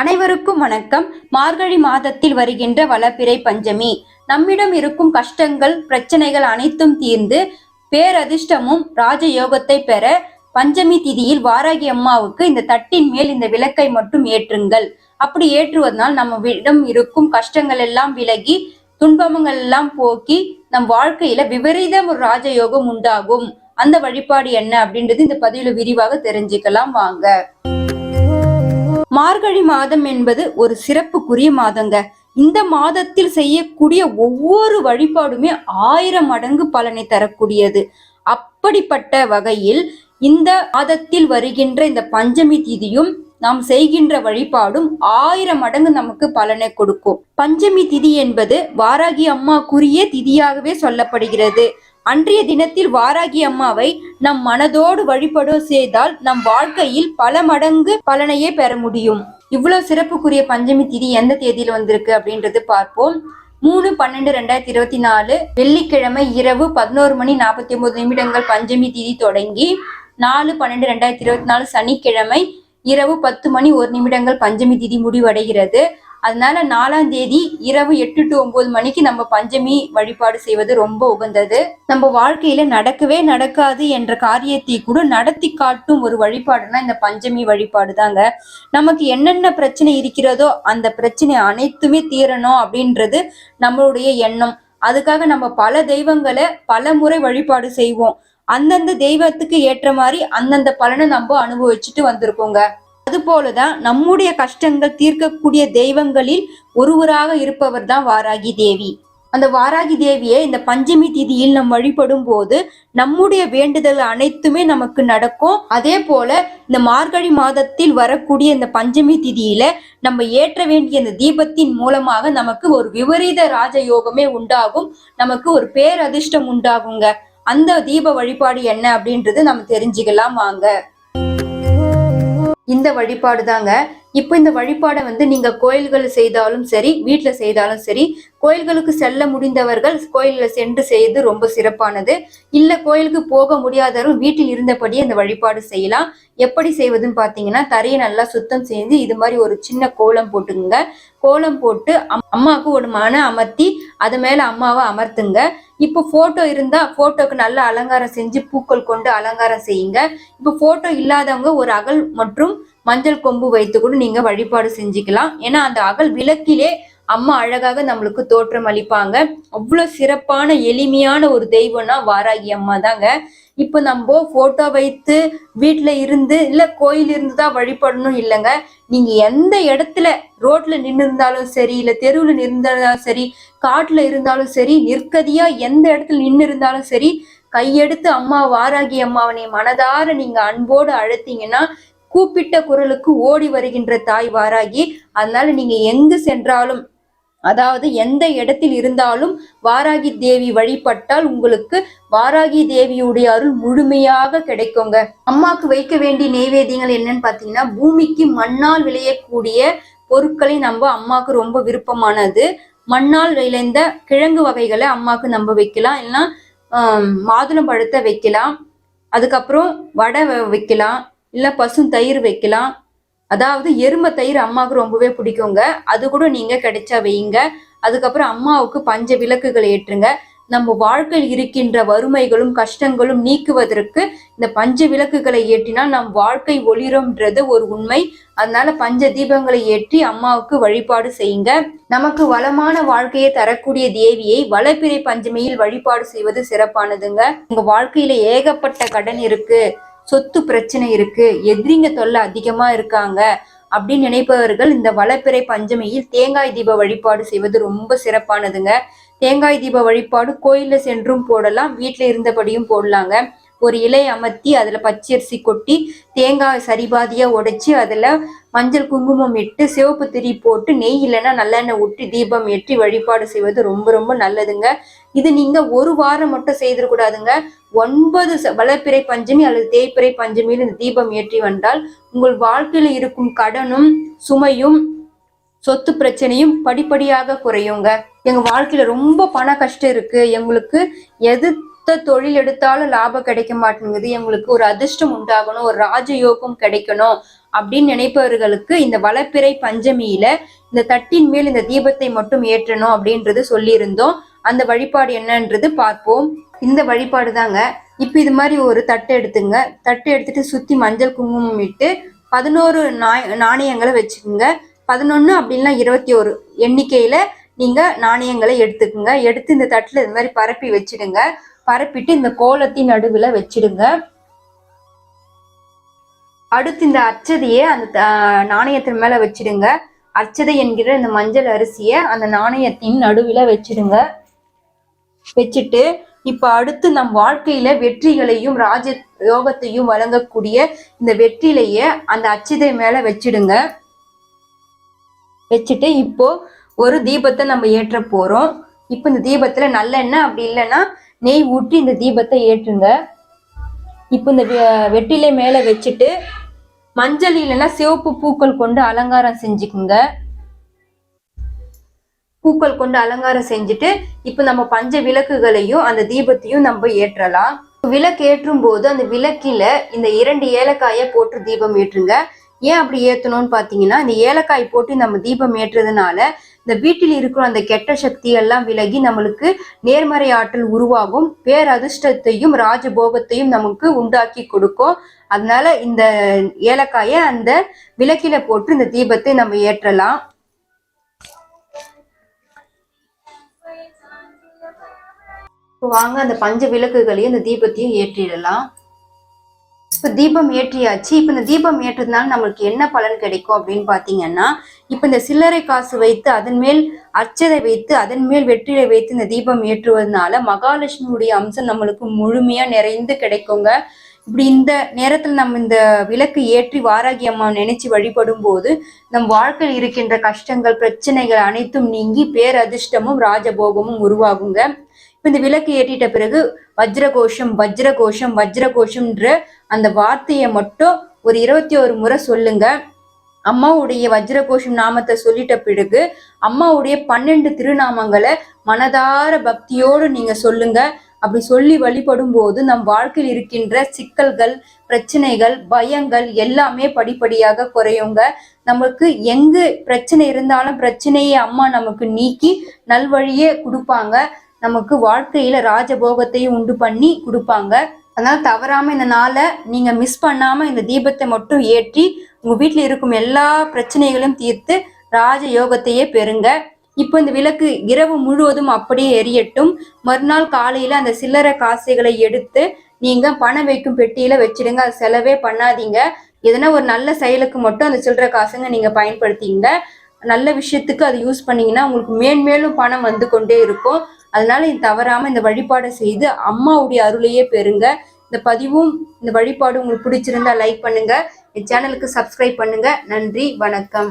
அனைவருக்கும் வணக்கம். மார்கழி மாதத்தில் வருகின்ற வளப்பிறை பஞ்சமி. நம்மிடம் இருக்கும் கஷ்டங்கள் பிரச்சனைகள் அனைத்தும் தீர்ந்து பேரதிர்ஷ்டமும் ராஜயோகத்தை பெற பஞ்சமி திதியில் வாராகி அம்மாவுக்கு இந்த தட்டின் மேல் இந்த விளக்கை மட்டும் ஏற்றுங்கள். அப்படி ஏற்றுவதனால் நம்மிடம் இருக்கும் கஷ்டங்கள் எல்லாம் விலகி துன்பங்கள் எல்லாம் போக்கி நம் வாழ்க்கையில விபரீத ஒரு ராஜயோகம் உண்டாகும். அந்த வழிபாடு என்ன அப்படின்றது இந்த பதிவுல விரிவாக தெரிஞ்சுக்கலாம். வாங்க. மார்கழி மாதம் என்பது ஒரு சிறப்புக்குரிய மாதங்க. இந்த மாதத்தில் செய்யக்கூடிய ஒவ்வொரு வழிபாடுமே ஆயிரம் மடங்கு பலனை தரக்கூடியது. அப்படிப்பட்ட வகையில் இந்த மாதத்தில் வருகின்ற இந்த பஞ்சமி திதியும் நாம் செய்கின்ற வழிபாடும் ஆயிரம் மடங்கு நமக்கு பலனை கொடுக்கும். பஞ்சமி திதி என்பது வாராகி அம்மாக்குரிய திதியாகவே சொல்லப்படுகிறது. அன்றைய தினத்தில் வாராகி அம்மாவை நம் மனதோடு வழிபடும் செய்தால் நம் வாழ்க்கையில் பல மடங்கு பலனையே பெற முடியும். இவ்வளவு சிறப்புக்குரிய பஞ்சமி திதி எந்த தேதியில் வந்திருக்கு அப்படின்றது பார்ப்போம். மூணு பன்னெண்டு ரெண்டாயிரத்தி இருபத்தி நாலு வெள்ளிக்கிழமை இரவு பதினோரு மணி நாற்பத்தி ஒன்பது நிமிடங்கள் பஞ்சமி திதி தொடங்கி நாலு பன்னெண்டு ரெண்டாயிரத்தி இருபத்தி நாலு சனிக்கிழமை இரவு பத்து மணி ஒரு நிமிடங்கள் பஞ்சமி திதி முடிவடைகிறது. அதனால நாலாம் தேதி இரவு எட்டு டு ஒன்பது மணிக்கு நம்ம பஞ்சமி வழிபாடு செய்வது ரொம்ப உகந்தது. நம்ம வாழ்க்கையில நடக்கவே நடக்காது என்ற காரியத்தை கூட நடத்தி காட்டும் ஒரு வழிபாடுனா இந்த பஞ்சமி வழிபாடு தாங்க நமக்கு என்னென்ன பிரச்சனை இருக்கிறதோ அந்த பிரச்சனை அனைத்துமே தீரணும் அப்படின்றது நம்மளுடைய எண்ணம். அதுக்காக நம்ம பல தெய்வங்களை பல முறை வழிபாடு செய்வோம். அந்தந்த தெய்வத்துக்கு ஏற்ற மாதிரி அந்தந்த பலனை நம்ம அனுபவிச்சுட்டு வந்திருக்கோங்க. அது போலதான் நம்முடைய கஷ்டங்கள் தீர்க்கக்கூடிய தெய்வங்களில் ஒருவராக இருப்பவர் தான் வாராகி தேவி. அந்த வாராகி தேவியை இந்த பஞ்சமி திதியில் நம் வழிபடும் போது நம்முடைய வேண்டுதல் அனைத்துமே நமக்கு நடக்கும். அதே போல இந்த மார்கழி மாதத்தில் வரக்கூடிய இந்த பஞ்சமி திதியில நம்ம ஏற்ற வேண்டிய இந்த தீபத்தின் மூலமாக நமக்கு ஒரு விபரீத ராஜயோகமே உண்டாகும். நமக்கு ஒரு பேரதிர்ஷ்டம் உண்டாகுங்க. அந்த தீப வழிபாடு என்ன அப்படின்றது நம்ம தெரிஞ்சுக்கலாம் வாங்க. இந்த வழிபாடு தாங்க. இப்போ இந்த வழிபாடை வந்து நீங்க கோயில்கள் செய்தாலும் சரி வீட்டில் செய்தாலும் சரி கோயில்களுக்கு செல்ல முடிந்தவர்கள் கோயிலில் சென்று செய்து ரொம்ப சிறப்பானது. இல்லை கோயிலுக்கு போக முடியாதவரும் வீட்டில் இருந்தபடியே இந்த வழிபாடு செய்யலாம். எப்படி செய்வதுன்னு பார்த்தீங்கன்னா தரையை நல்லா சுத்தம் செஞ்சு இது மாதிரி ஒரு சின்ன கோலம் போட்டுங்க கோலம் போட்டு அம்- அம்மாவுக்கு ஒரு மன அமர்த்தி அது மேல அம்மாவை அமர்த்துங்க. இப்போ போட்டோ இருந்தா போட்டோக்கு நல்ல அலங்காரம் செஞ்சு பூக்கள் கொண்டு அலங்காரம் செய்யுங்க. இப்போ போட்டோ இல்லாதவங்க ஒரு அகல் மற்றும் மஞ்சள் கொம்பு வைத்து கூட நீங்க வழிபாடு செஞ்சுக்கலாம். ஏன்னா அந்த அகல் விளக்கிலே அம்மா அழகாக நம்மளுக்கு தோற்றம் அளிப்பாங்க. அவ்வளவு சிறப்பான எளிமையான ஒரு தெய்வம்னா வாராகி அம்மா தாங்க. இப்போ நம்ம போட்டோ வைத்து வீட்டில் இருந்து இல்ல கோயில் இருந்து தான் வழிபடணும் இல்லைங்க. நீங்க எந்த இடத்துல ரோட்ல நின்று இருந்தாலும் சரி இல்ல தெருவுல நின்றாலும் சரி காட்டுல இருந்தாலும் சரி நிற்கதியா எந்த இடத்துல நின்று இருந்தாலும் சரி கையெடுத்து அம்மா வாராகி அம்மாவனை மனதார நீங்க அன்போடு அழைத்தீங்கன்னா கூப்பிட்ட குரலுக்கு ஓடி வருகின்ற தாய் வாராகி. அதனால நீங்க எங்கு சென்றாலும் அதாவது எந்த இடத்தில் இருந்தாலும் வாராகி தேவி வழிபட்டால் உங்களுக்கு வாராகி தேவியுடைய அருள் முழுமையாக கிடைக்குங்க. அம்மாக்கு வைக்க வேண்டிய நெய்வேதியங்கள் என்னன்னு பாத்தீங்கன்னா பூமிக்கு மண்ணால் விளையக்கூடிய பொருட்களை நம்ம அம்மாக்கு ரொம்ப விருப்பமானது. மண்ணால் விளைந்த கிழங்கு வகைகளை அம்மாக்கு நம்ம வைக்கலாம். இல்லைன்னா மாதுளம் மாதுளம்பழத்தை வைக்கலாம். அதுக்கப்புறம் வடை வைக்கலாம். இல்லை பசும் தயிர் வைக்கலாம். அதாவது எருமை தயிர் அம்மாவுக்கு ரொம்பவே பிடிக்குங்க. அது கூட நீங்க கிடைச்சா வையுங்க. அதுக்கப்புறம் அம்மாவுக்கு பஞ்ச விளக்குகள் ஏற்றுங்க. நம்ம வாழ்க்கையில் இருக்கின்ற வறுமைகளும் கஷ்டங்களும் நீக்குவதற்கு இந்த பஞ்ச விளக்குகளை ஏற்றினால் நம் வாழ்க்கை ஒளிரும்ன்றது ஒரு உண்மை. அதனால பஞ்ச தீபங்களை ஏற்றி அம்மாவுக்கு வழிபாடு செய்யுங்க. நமக்கு வளமான வாழ்க்கையை தரக்கூடிய தேவியை வளப்பிறை பஞ்சமியில் வழிபாடு செய்வது சிறப்பானதுங்க. உங்க வாழ்க்கையில ஏகப்பட்ட கடன் இருக்கு. சொத்து பிரச்சனை இருக்கு எதிரிங்க தொல்லை அதிகமா இருக்காங்க அப்படின்னு நினைப்பவர்கள் இந்த வளப்பிறை பஞ்சமியில் தேங்காய் தீப வழிபாடு செய்வது ரொம்ப சிறப்பானதுங்க. தேங்காய் தீப வழிபாடு கோயில்ல சென்றும் போடலாம் வீட்டுல இருந்தபடியும் போடலாங்க. ஒரு இலை அமர்த்தி அதில் பச்சரிசி கொட்டி தேங்காய் சரிபாதியாக உடைச்சி அதில் மஞ்சள் குங்குமம் இட்டு சிவப்பு திரி போட்டு நெய் இல்லைன்னா நல்லெண்ணெய் ஊற்றி தீபம் ஏற்றி வழிபாடு செய்வது ரொம்ப ரொம்ப நல்லதுங்க. இது நீங்க ஒரு வாரம் மட்டும் செய்திடக்கூடாதுங்க ஒன்பது ச- பஞ்சமி அல்லது தேய்ப்பிறை பஞ்சமியில் இந்த தீபம் ஏற்றி வந்தால் உங்கள் வாழ்க்கையில் இருக்கும் கடனும் சுமையும் சொத்து பிரச்சனையும் படிப்படியாக குறையுங்க. எங்க வாழ்க்கையில ரொம்ப பண கஷ்டம் இருக்கு. எங்களுக்கு எது மொத்த தொழில் எடுத்தாலும் லாபம் கிடைக்க மாட்டேங்குது. எங்களுக்கு ஒரு அதிர்ஷ்டம் உண்டாகணும் ஒரு ராஜயோகம் கிடைக்கணும் அப்படின்னு நினைப்பவர்களுக்கு இந்த வளப்பிறை பஞ்சமியில இந்த தட்டின் மேல் இந்த தீபத்தை மட்டும் ஏற்றணும் அப்படின்றது சொல்லியிருந்தோம். அந்த வழிபாடு என்னன்றது பார்ப்போம். இந்த வழிபாடு தாங்க. இப்போ இது மாதிரி ஒரு தட்டு எடுத்துங்க. தட்டு எடுத்துட்டு சுத்தி மஞ்சள் குங்குமம் இட்டு பதினோரு நாய் நாணயங்களை வச்சுக்கோங்க. பதினொன்று அப்படின்னா இருபத்தி ஒரு எண்ணிக்கையில நீங்க நாணயங்களை எடுத்துக்குங்க. எடுத்து இந்த தட்டில் இது மாதிரி பரப்பி வச்சிடுங்க. பரப்பிட்டு இந்த கோலத்தின் நடுவில் வச்சிடுங்க. அடுத்து இந்த அச்சதையை அந்த நாணயத்தின் மேலே வச்சிடுங்க. அச்சதை என்கிற இந்த மஞ்சள் அரிசியை அந்த நாணயத்தின் நடுவில் வச்சிடுங்க. வச்சுட்டு இப்போ அடுத்து நம் வாழ்க்கையில வெற்றிகளையும் ராஜ யோகத்தையும் வழங்கக்கூடிய இந்த வெற்றிலைய அந்த அச்சதை மேல வச்சிடுங்க. வச்சுட்டு இப்போ ஒரு தீபத்தை நம்ம ஏற்ற போறோம். இப்போ இந்த தீபத்துல நல்லெண்ணெய் அப்படி இல்லைன்னா நெய் ஊற்றி இந்த தீபத்தை ஏற்றுங்க. இப்போ இந்த வெ- மேலே மேல வச்சுட்டு மஞ்சள் இல்லைன்னா சிவப்பு பூக்கள் கொண்டு அலங்காரம் செஞ்சுக்குங்க. பூக்கள் கொண்டு அலங்காரம் செஞ்சுட்டு இப்போ நம்ம பஞ்ச விளக்குகளையும் அந்த தீபத்தையும் நம்ம ஏற்றலாம். விளக்கு ஏற்றும் போது அந்த விளக்கில இந்த இரண்டு ஏலக்காயை போட்டு தீபம் ஏற்றுங்க. ஏன் அப்படி ஏற்றணும்னு பாத்தீங்கன்னா இந்த ஏலக்காய் போட்டு நம்ம தீபம் ஏற்றுறதுனால இந்த வீட்டில் இருக்கிற அந்த கெட்ட சக்தி எல்லாம் விலகி நம்மளுக்கு நேர்மறை ஆற்றல் உருவாகும் பேரதிர்ஷ்டத்தையும் ராஜபோகத்தையும் நமக்கு உண்டாக்கி கொடுக்கும். அதனால இந்த ஏலக்காயை அந்த விளக்கில போட்டு இந்த தீபத்தை நம்ம ஏற்றலாம். வாங்க அந்த பஞ்ச விளக்குகளையும் இந்த தீபத்தையும் ஏற்றிடலாம். இப்போ தீபம் ஏற்றியாச்சு. இப்போ இந்த தீபம் ஏற்றதுனால நம்மளுக்கு என்ன பலன் கிடைக்கும் அப்படின்னு பார்த்தீங்கன்னா இப்போ இந்த சில்லறை காசு வைத்து அதன் மேல் அச்சதை வைத்து அதன் மேல் வெற்றிலை வைத்து இந்த தீபம் ஏற்றுவதனால மகாலட்சுமியுடைய அம்சம் நம்மளுக்கு முழுமையா நிறைந்து கிடைக்குங்க. இப்படி இந்த நேரத்தில் நம்ம இந்த விளக்கு ஏற்றி வாராகி அம்மா நினைச்சு வழிபடும் போது நம் வாழ்க்கையில் இருக்கின்ற கஷ்டங்கள் பிரச்சனைகள் அனைத்தும் நீங்கி பேரதிர்ஷ்டமும் ராஜபோகமும் உருவாகுங்க. இப்போ இந்த விளக்கு ஏற்றிட்ட பிறகு வஜ்ரகோஷம் வஜ்ரகோஷம் வஜ்ரகோஷம்ன்ற அந்த வார்த்தையை மட்டும் ஒரு இருபத்தி ஒரு முறை சொல்லுங்க. அம்மாவுடைய வஜ்ரகோஷம் நாமத்தை சொல்லிட்ட பிறகு அம்மாவுடைய பன்னெண்டு திருநாமங்களை மனதார பக்தியோடு நீங்க சொல்லுங்க. அப்படி சொல்லி வழிபடும் போது நம் வாழ்க்கையில் இருக்கின்ற சிக்கல்கள் பிரச்சனைகள் பயங்கள் எல்லாமே படிப்படியாக குறையுங்க. நமக்கு எங்கு பிரச்சனை இருந்தாலும் பிரச்சனையை அம்மா நமக்கு நீக்கி நல்வழியே கொடுப்பாங்க. நமக்கு வாழ்க்கையில ராஜபோகத்தையும் உண்டு பண்ணி கொடுப்பாங்க. அதனால தவறாம இந்த நாளை நீங்க மிஸ் பண்ணாம இந்த தீபத்தை மட்டும் ஏற்றி உங்க வீட்டில் இருக்கும் எல்லா பிரச்சனைகளையும் தீர்த்து ராஜ யோகத்தையே பெறுங்க. இப்போ இந்த விளக்கு இரவு முழுவதும் அப்படியே எரியட்டும். மறுநாள் காலையில அந்த சில்லறை காசுகளை எடுத்து நீங்க பணம் வைக்கும் பெட்டியில வச்சிடுங்க. அது செலவே பண்ணாதீங்க. எதனா ஒரு நல்ல செயலுக்கு மட்டும் அந்த சில்லறை காசுங்க நீங்க பயன்படுத்திங்க. நல்ல விஷயத்துக்கு அதை யூஸ் பண்ணீங்கன்னா உங்களுக்கு மேன்மேலும் பணம் வந்து கொண்டே இருக்கும். அதனால இது தவறாம இந்த வழிபாடை செய்து அம்மாவுடைய அருளையே பெறுங்க. இந்த பதிவும் இந்த வழிபாடு உங்களுக்கு பிடிச்சிருந்தா லைக் பண்ணுங்க. சேனலுக்கு சப்ஸ்கிரைப் பண்ணுங்க. நன்றி வணக்கம்.